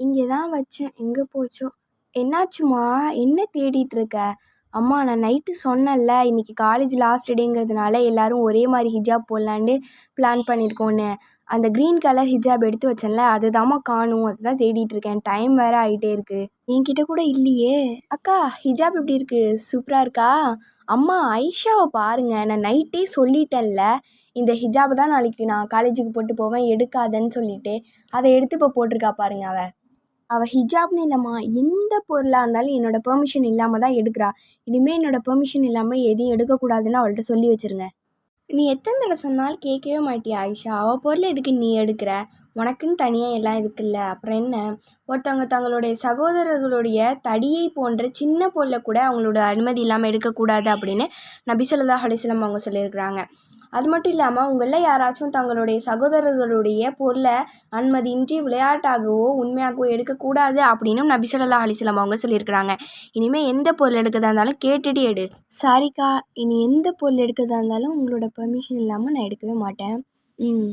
இங்கே தான் வச்சேன். எங்கே போச்சோ? என்னாச்சும்மா என்ன தேடிட்டு இருக்க? அம்மா நான் நைட்டு சொன்னேன்ல. இன்னைக்கு காலேஜ் லாஸ்ட் டேங்கிறதுனால எல்லாரும் ஒரே மாதிரி ஹிஜாப் போடலான்னு பிளான் பண்ணியிருக்கோன்னு அந்த க்ரீன் கலர் ஹிஜாப் எடுத்து வச்சேன்ல அதுதாம்மா காணும். அதுதான் தேடிட்டு இருக்கேன். டைம் வேறு ஆகிட்டே இருக்கு. என்கிட்ட கூட இல்லையே. அக்கா ஹிஜாப் எப்படி இருக்கு? சூப்பராக இருக்கா? அம்மா ஐஷாவை பாருங்க. நான் நைட்டே சொல்லிட்டேன்ல. இந்த ஹிஜாப் தான் நாளைக்கு நான் காலேஜுக்கு போட்டு போவேன். எடுக்காதன்னு சொல்லிட்டு. அதை எடுத்து இப்போ போட்டிருக்கா பாருங்க அவள் அவள் ஹிஜாப்னு இல்லைம்மா எந்த பொருளாக இருந்தாலும் என்னோடய பெர்மிஷன் இல்லாமல் தான் எடுக்கிறா. இனிமேல் என்னோடய பெர்மிஷன் இல்லாமல் எதையும் எடுக்கக்கூடாதுன்னு அவள்கிட்ட சொல்லி வச்சிருங்க. நீ எத்தனை தடவை சொன்னாலும் கேட்கவே மாட்டியா ஆயிஷா? அவள் பொருள் எதுக்கு நீ எடுக்கிற? உனக்குன்னு தனியாக எல்லாம் இருக்குல்ல அப்புறம் என்ன? ஒருத்தவங்க தங்களுடைய சகோதரர்களுடைய தடியை போன்ற சின்ன பொருளை கூட அவங்களோட அனுமதி இல்லாமல் எடுக்கக்கூடாது அப்படின்னு நபி ஸல்லல்லாஹு அவங்க சொல்லியிருக்கிறாங்க. அது மட்டும் இல்லாமல் உங்களில் யாராச்சும் தங்களுடைய சகோதரர்களுடைய பொருளை அனுமதியின்றி விளையாட்டாகவோ உண்மையாகவோ எடுக்கக்கூடாது அப்படின்னும் நபி ஸல்லல்லாஹு அலைஹி அவங்க சொல்லியிருக்கிறாங்க. இனிமேல் எந்த பொருள் எடுக்கிறதா இருந்தாலும் கேட்டுட்டு எடு. சாரிக்கா இனி எந்த பொருள் எடுக்கிறதா இருந்தாலும் உங்களோட பெர்மிஷன் இல்லாமல் நான் எடுக்கவே மாட்டேன். ம்.